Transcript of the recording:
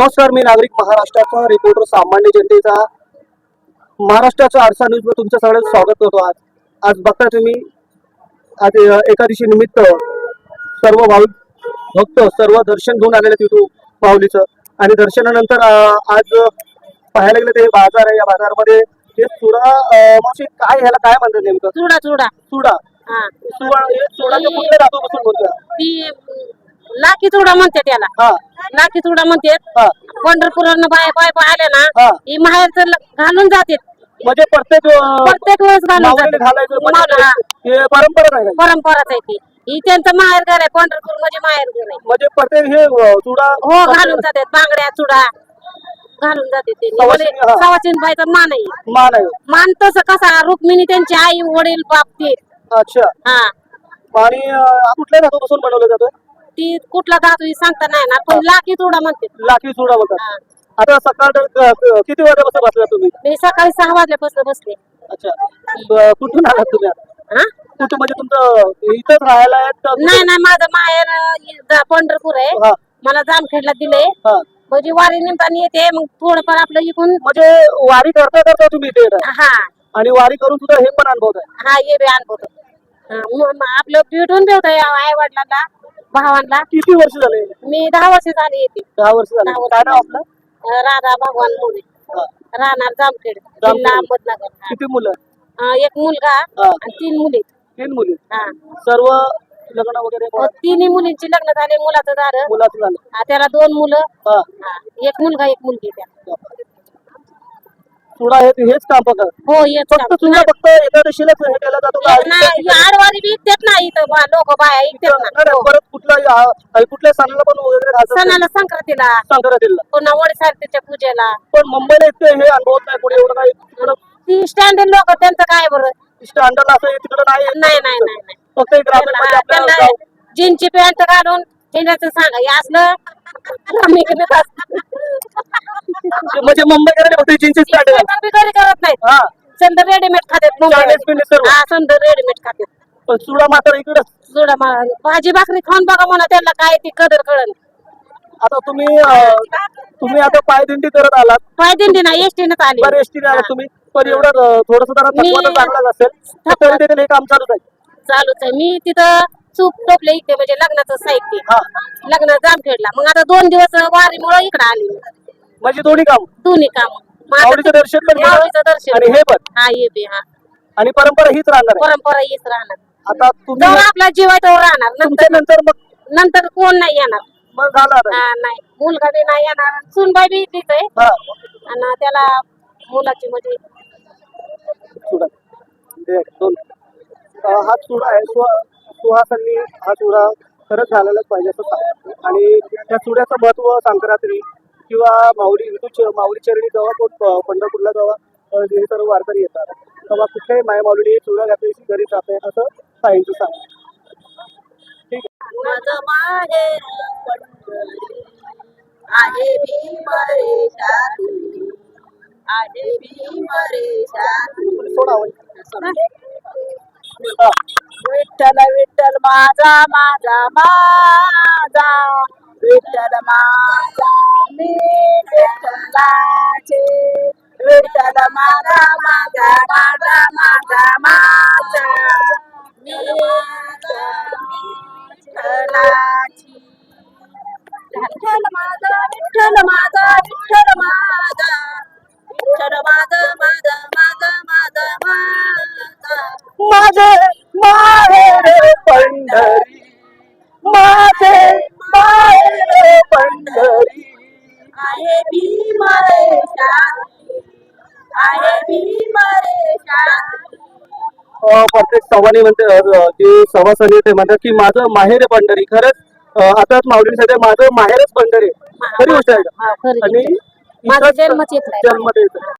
नमस्कार मी नागरिक महाराष्ट्राचा रिपोर्टर सामान्य जनतेचा. महाराष्ट्राच्या आरसा न्यूजमध्ये तुमचं सगळ्यांचं स्वागत करतो आज. आज बघता तुम्ही आज एकादशी निमित्त सर्व भाविक भक्त सर्व दर्शन घेऊन आलेले तिथून माऊलीचं. आणि दर्शनानंतर आज पाहायला गेलं ते बाजार आहे. या बाजारमध्ये हे चुडा मावशी काय ह्याला काय म्हणतात नेमकं? चुडा चुडा. चुडा. हा. चुडा हे चुडाच्या कुठल्या धातूपासून बनतं ती लाकी चुडा म्हणते त्याला हा. लाकी चुडा म्हणते. पंढरपूरवरनं बाय बाय बाय आल्या ना हा. माहेर घालून जाते. म्हणजे प्रत्येक प्रत्येक वेळेस घालून जाते. घालायचं म्हणजे परंपरा? परंपराच आहे ती. ही त्यांचं माहेर घर आहे पंढरपूर म्हणजे माहेर घर आहे. म्हणजे प्रत्येक हे चुडा हो घालून जातात बांगड्या चुडा. घालून जाते ते. सवाशीन बाईचा मान आहे. मान आहे. मान तसं कसा रुक्मिणी त्यांची आई वडील बाप ते. अच्छा. हा. आणि कुठल्या धातूपासून बनवलं जातं? ती कुठला ही सांगता नाही ना पण लाकी चुडा म्हणते. लाकडी चुडा म्हणतात. आता सकाळ किती वाजल्यापासून बसला तुम्ही? मी सकाळी सहा वाजल्यापासून बसले. अच्छा. ब- कुठून आलात तुम्ही? हा? कुठं म्हणजे तुमचं इथंच राहायला? नाही नाही माझं माहेर पंढरपूर आहे. मला जामखेडला दिले म्हणजे वारी निमताना येते मग थोडंफार आपलं इकून म्हणजे वारी करता करता तुम्ही इथे हा. आणि वारी करून सुद्धा हे पण अनुभव आहे हा बी हा, म- म- आपलं भेटून ठेवतोय आई वडिलांना भावांना. किती वर्ष झाले? मी दहा वर्ष झाली येते दहा वर्ष झाले. दहा वर्ष काय नाव आपलं? अं, राधा भगवान मोरे. हा. राहणार जामखेड. जिल्हा अहमदनगर. किती मुलं? अं, एक मुलगा हा. आणि तीन मुली. तीन मुली. हा. सर्व लग्न वगैरे तिन्ही मुलींची लग्न झाले मुलाचं झालं. मुलाचं झालं. हा, त्याला दोन मुलं. हा. हा, एक मुलगा एक मुलगी त्या. चुडा हे हेच काम बघा. हो येत फक्त चुडा फक्त एकादशीलाच हे केला जातो का आडवारी बी इकतात ना इथं लोक बाया इकतात नाही, ना नाही, परत कुठला कुठल्या सणाला पण वगैरे घालतात सणाला संक्रांतीला. संक्रांतीला. पुन्हा वडसारतीच्या पूजेला. पण मुंबईला इतके हे अनुभवत नाही एवढं काही तिकडं ती स्टँडर्ड लोक त्यांचं काय बरं? स्टँडर्ड असं तिकडं नाही नाही नाही नाही नाही. फक्त एक ग्रामीण त्यांना आपल्या त्यांना गाव- जीनची पॅन्ट घालून हिंडायचं सांगा. हे असलं आम्ही करत असतो. म्हणजे मुंबईकडे फक्त जीन्सची घरी करत नाहीत. हा. समजा रेडीमेड खातात Chinese सर्व. हा समजा रेडीमेड खातात पण चुडा मात्र इकडं जोडा मा- भाजी भाकरी खाऊन बघा म्हणा त्यांना काय ती कदर कळण आता तुम्ही अं, तुम्ही आता पायदिंडी करत आलात. पाय दिंडी ना एसटीनच आली. बरं एसटीने आलात तुम्ही. पण एवढं थोडस जरा मी- थकवा तर लागलाच असेल तर तरी देखील हे काम चालूच आहे. चालूच आहे. मी तिथं चूप टोपले इथे म्हणजे लग्नाचं साहित्य. हा. लग्न जामखेडला. मग आता दोन दिवस वारीमुळे इकडे आली म्हणजे दोन्ही काम. दोन्ही काम. माऊलीचं दर्शन पण घेणं माऊलीचं दर्शन आणि हे पण. हा ये बी हा. आणि परंपरा हीच राहणार आहे. परंपरा हीच राहणार. आता तुम्ही जेव्हा आपला जीव आहे तेव्हा राहणार. तुमच्या नंतर नंतर मग नंतर कोण नाही येणार. मग झालं आता. हा नाही. मुलगा बी नाही येणार. सुनबाई बी इथेच आहे. हा. आणि त्याला मुलाची म्हणजे चुडा एक, दोन. अं, हा चुडा आहे. सु- सुहासांनी हा चुडा खरंच घालायलाच पाहिजे असं सांगतो आणि त्या चुड्याचं महत्त्व संक्रांती किंवा माऊली माऊली चरणी प- पंढरपूरला अं, हे सर्व वारकरी येतात तेव्हा कुठल्याही माय माऊली चुडा घातल्याची घरी जाते असं साईंचं सांग ठीक. हा. विठ्ठल विठ्ठल माझा माझा माझा. विठ्ठल माझा मी विठ्ठलाचे विठ्ठल माझा माझा माझा माझा माझा मी विठ्ठलाची विठ्ठल माझा विठ्ठल माझा विठ्ठल माझा विठ्ठल माझा माझा माझा माझा प्रत्येक सवानी म्हणते की सवासनी ते म्हणतात की माझं माहेर आहे पंढरी. खरंच आता माऊलीसाठी माझं माहेरच पंढरी. खरी गोष्ट आहे आणि जन्मच द्यायचा